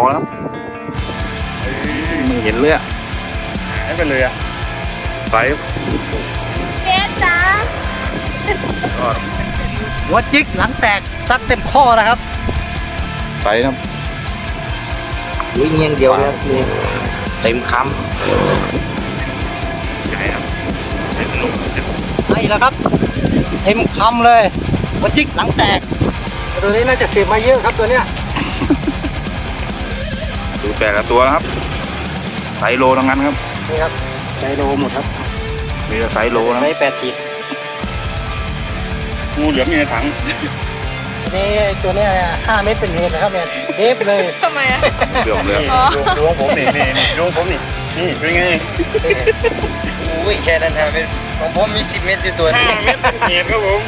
อแล้วมึงเห็นเลยอะหายไปเลยอะไซส์เกสจ้าก็หัวจิกหลังแตกซัดเต็มข้อนะครับไซส์นะวิ่งอย่างเดียวเลยนี่เต็มคใหญ่ครับเป็นลูกให้แล้วครับ เต็มคำเลยหัวจิกหลังแตก ตัวนี้น่าจะเสียบมาเยอะครับตัวเนี้ย ดูแต่ละตัวนะครับไซส์โลทั้งนั้นครับนี่ครับใช้โลหมดครับมีแต่ไซส์โลนะใช้แปดขีดงูเหลือมอยู่ในถังนี่ตัวเนี้ยห้าเมตรเป็นเหตุนะครับเนี่ยเทปเลยทำไมอะเกือบเลยนี่ดูดูของผมนี่นี่นี่ดูของผมนี่นี่เป็นไงำอุ้ยแค่นั้นฮะเป็นของผมมี10เมตรอยู่ตัวนึห้างเมตรเป็นเหตุครับผม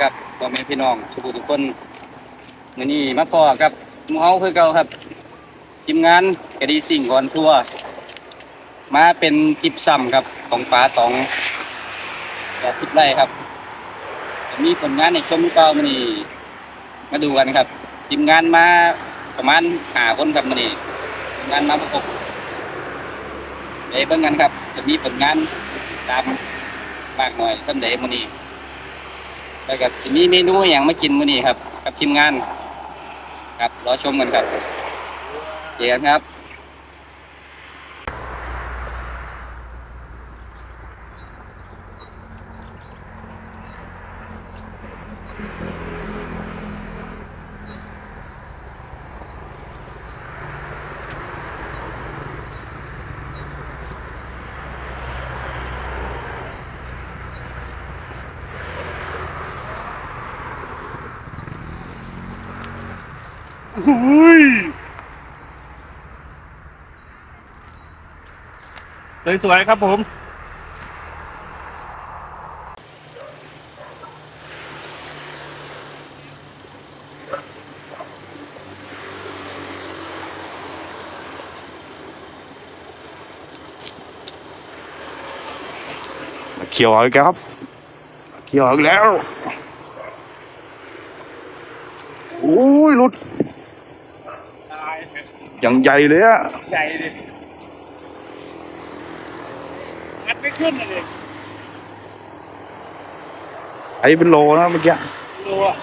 ครับพ่อแม่พี่น้องทุกผู้ทุกคนมื้อนี้มาพอกับหมู่เฮาคือเก่าครับทีมงานกระดีสิ่งก่อนทัวมาเป็นจิบซ้ำครับของป๋าตองแบบทิพไร่ครับมีผลงานในชมเก่ามื้อนี้มาดูกันครับทีมงานมาประมาณหาคนครับมื้อนี้ทีมงานมาประกบไปเบิ่งกันครับ จะมีผลงานตามมากหน่อยสันเดย์มื้อนี้ แล้วก็จะมีเมนูอย่างมากินมื้อนี้ครับ กับทีมงาน ครับรอชมกันครับเดี๋ยวกันครับ สวยๆครับผมเขียวเอาอีกแล้วครับ เขียวเอาอีกแล้ว โอ้ยหลุดตาย อย่างใหญ่เลยอะใหญ่ดิงัดไม่ขึ้นเลยไซส์เป็นโลนะเมื่อกี้ดูอะ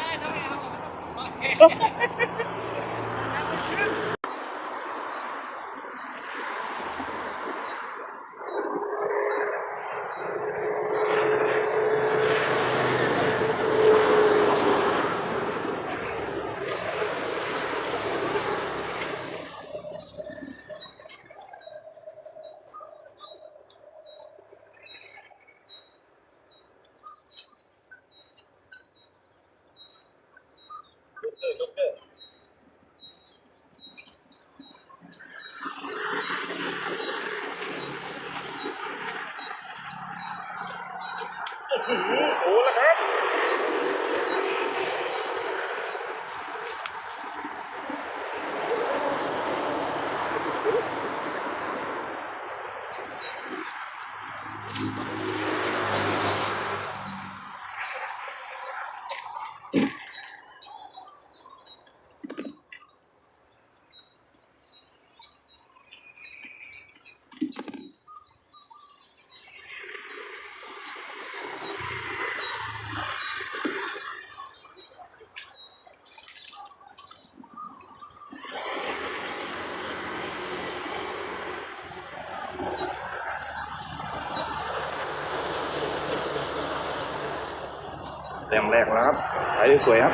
แต็มแรกแล้วครับถ่ายสวยครับ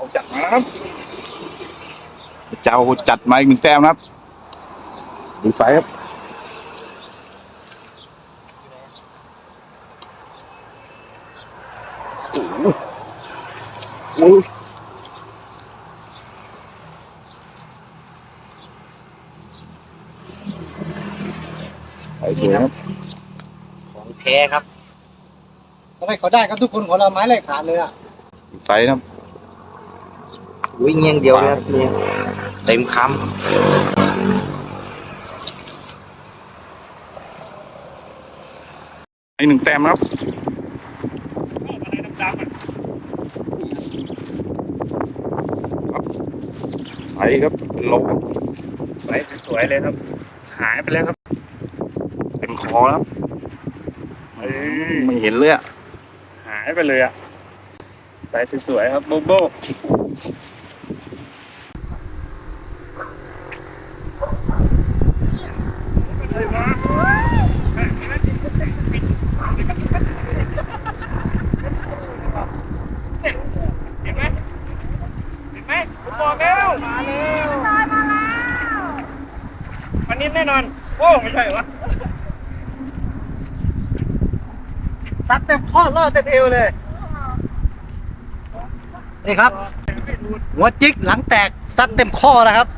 อ้กันละครับนะจะรีบสับไปไหนกันโอ้โหหายหัวจริงนะเจ้าจัดมาแล้วครับ เจ้าจัดมาอีกหนึ่งแต้มนะครับ ดูไฟครับ โอ้โหโอ้ยไฟสวยครับของแท้ครับทำไมเขาได้ครับทุกคนของเราไม้เลยขาดเลยอะดูไฟนะครับ วิ่งอย่างเดียวเลยครับเนี่ยเต็มคอีกหนึ่งแต้มนะครับอะไรดำๆอะไฟครับเป็นโลครับใสสวยๆเลยครับ หายไปแล้วครับ เต็มคอแล้วครับไม่เห็นเลยอะหายไปเลยอะใสสวยๆครับโบโบ เห็นไหมเห็นไหมผมบอกแล้วมาแล้วตายมาแล้ววันนี้แน่นอน โอ้ไม่ใช่วะซัดเต็มข้อล่อเต็มเอวเลยนี่ครับ หัวจิกหลังแตกซัดเต็มข้อแล้วครับ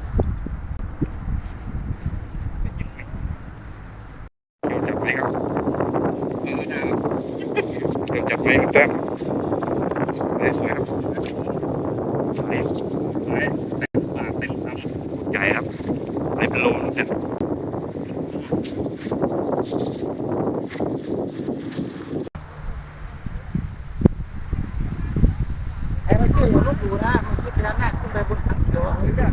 ไหมครับเดี๋ยวจับไหมหนึ่งแต้มไฟสวยครับไฟ ปากเป็นค ใหญ่ครับไฟเป็นโลนะครับ ไอ้มันขึ้นหัวลูกดูนะมันขึ้นไปด้านหน้าขึ้นไปบนทางเขียวอะไรเนี่ย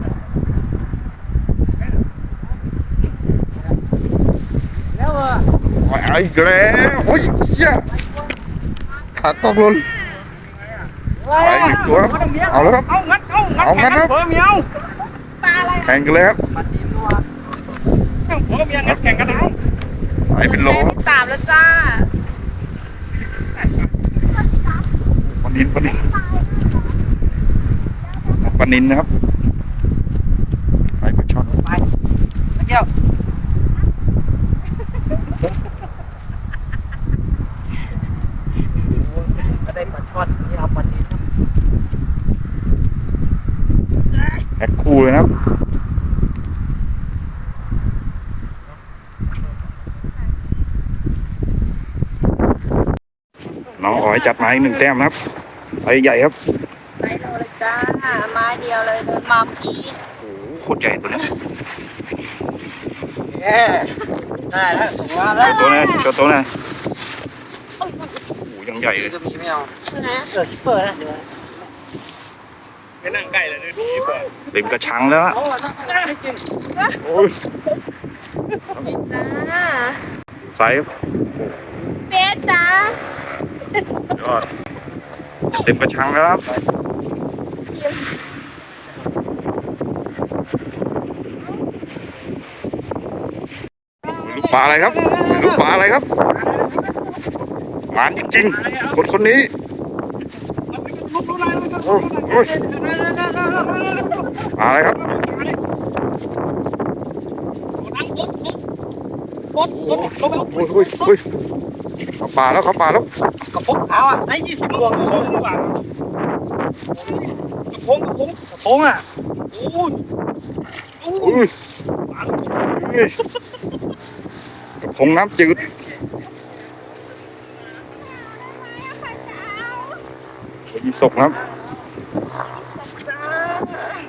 แล้วอะ ไฟ อีกแล้วโอ้ยเหี้ยขาตกหล่นไฟหนึ่งตัวครับเอาแล้วครับ เอางัดเอางัดเอางัดครับเพิ่มเมียวปลาอะไรแข่งกันเลยครับเพิ่มเมียงัดแข่งกันเอาไฟเป็นโลแต้มสามแล้วจ้าปนินปนินปนินนะครับไฟปลาช่อน ไปตะเกียวก็ได้ปลาช่อนนี่เอาปลานิล แพ็คคู่เลยนะครับน้ องอ๋อยจัดมาอีกหนึ่งแต้มนะครับไฟใหญ่ครับไซโลเลยจ้าไม้เดียวเลยเดินมาเมื่อกี้โอ้โหโคตรใหญ่ตัวเนี้ยเย้ได้แล้วสูงมาแล้วตัวนี้โชว์ตัวนี้โอ้ยโอ้โหยังใหญ่เลยำก็มีไม่เอานะเกิดเปิดนะไปนั่งใกล้เลยดูดีกว่าเต็มกระชังแล้วอะเอาละต้องให้กินโอ้ยจ้าไซส์เบสจ้า ยอดเต็มกระชังแล้วครับลูกปลาอะไรครับลูกปลาอะไรครับหมานจริงๆคนคนนี้โอ้โอ้ยปลาอะไรครับปโอ้ยโอ้ยโอ้ยเข้าป่าแล้วเข้าป่าแล้ว กระพงเอาอะไอ้ยี่สิบรวมรวมดีกว่ากระพงกระพงกระพงอะโอ้ยโอ้ยอุ้ยเฮ้ยกระพงน้ำจืดยี่สกครับ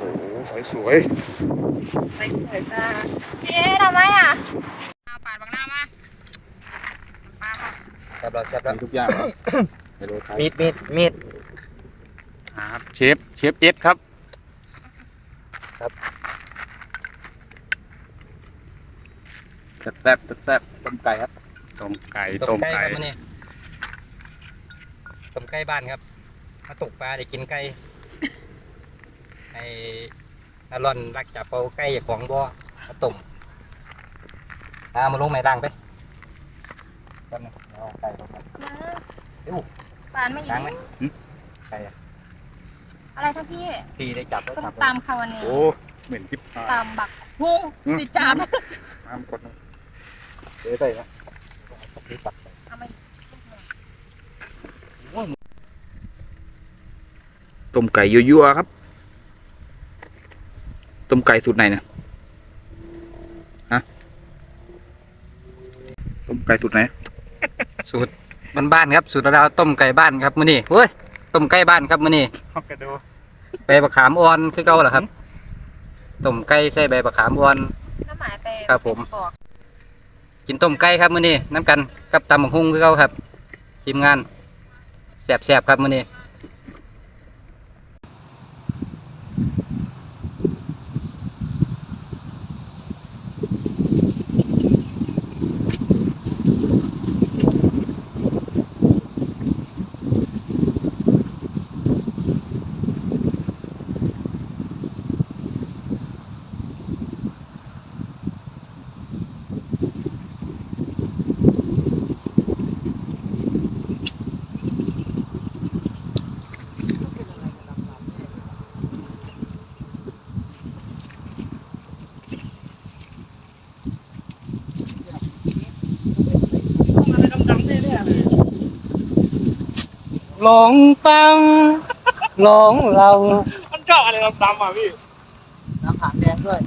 โอ้โหสวยสวยไปสวยจ้าพี่เอ๊ะทำไมอะเอาปาดบังหน้ามาปาดมา จับเราจับเราทุกอย่างไม่รู้ใครมีดมีดมีดครับเชฟเชฟเอสครับ แซ่บๆแซ่บๆต้มไก่ครับต้มไก่ต้มไก่ครับนี่ต้มไก่บ้านครับมาตกปลาได้กินไก่ไอ้อารอนรักจับเอาไก่ของบ่อมาต้มเอามาลงไม้ด่างไปแป๊บนึง เอาไก่ลงมาปาดไม่อีล้างไหมกไก่อะอะไรคะพี่พี่ได้จับแล้วส้มจับตำค่ะวันนี้โอ้เหม็นทิพย์ตำบักฮู้ติดจานน้ำกดเดี๋ยวใส่นะพี่ตักใส่เอามาอีกต้มไก่ยั่วๆครับ ต้มไก่สูตรไหนนะฮะต้มไก่สูตรไหน สูตรบ้านๆครับ สูตรเราต้มไก่บ้านครับมื้อนี้เฮ้ยต้มไก่บ้านครับมื้อนี้ข้าวกระโดดใบมะขามอ่อนคือเก่าเหรอครับต้มไก่ใส่ใบมะขามอ่อนน้ำหมายไปครับผมบอกกินต้มไก่ครับมื้อนี้น้ำกันกับตำบักหุ่งคือเก่าครับทีมงานแซ่บๆครับมื้อนี้ หลงปังหลงเรามันชอบอะไรดำๆอะพี่น้ำผางแดงด้วย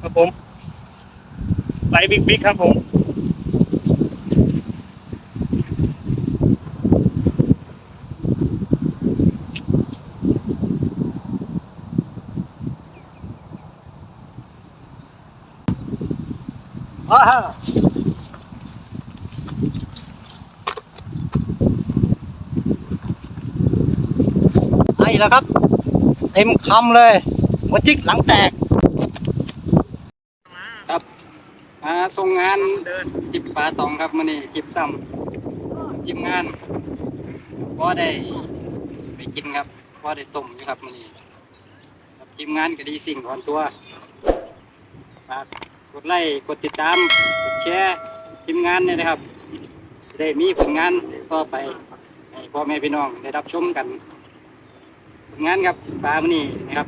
ครับผมไซส์บิ๊กๆครับผม ไอ้แล้วครับ เต็มคำเลยหัวจิกหลังแตก ครับมาส่งงานจิบปลาตองครับมื้อนี้จิบซ้ำทีมงานพอได้ไปกินครับพอได้ต้มอยู่ครับมื้อนี้ครับทีมงานก็ดีสิ่งก่อนตัวฝาก กดไลค์กดติดตาม กดแชร์ทีมงานเนี่ยนะครับจะได้มีผลงานต่อไปให้พ่อแม่พี่น้องได้รับชมกัน ผลงานครับปลามื้อนี้นะครับ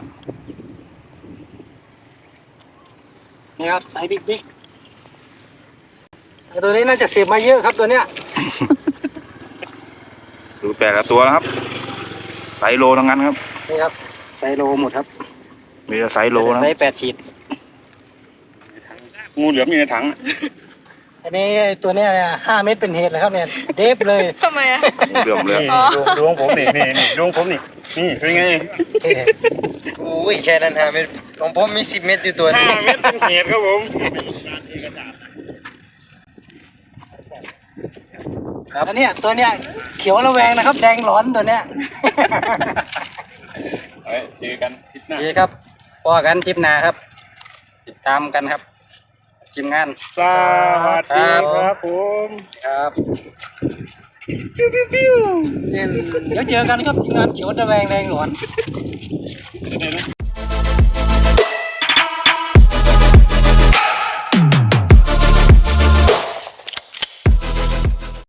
นี่ครับไซส์บิ๊กบิ๊กไอ้ตัวนี้น่าจะเสียบมาเยอะครับตัวเนี้ย ดูแต่ละตัวนะครับไซส์โลทั้งนั้นครับนี่ครับไซโลหมดครับ มีแต่ไซส์โลนะไซแปดขีด งูเหลือมอยู่ในถัง อันนี้ไอ้ตัวเนี้ยเนี่ยห้าเมตรเป็นเหตุเลยครับเนี่ย เดฟเลยทำไมอะเรื่อมเลยนี่ดวงดวงผมนี่นี่นี่ดวงผมนี่นี่เป็นไงอุ้ยแค่นั้นฮะเป็นของผมมีสิบเม็ดอยู่ตัวหนึห้างเม็ดเป็นเหตุครับผมอันเนี้ยตัวเนี้ยเขียวระแวงนะครับ แดงร้อนตัวเนี้ยเฮ้ยเจอกันทิศหน้า ดีครับพอกันจิบหนาครับ ติดตามกันครับ ทีมงาน สวัสดีครับผมครับเดี๋ยวเจอกันครับงานเขียวระแวงแดงร้อน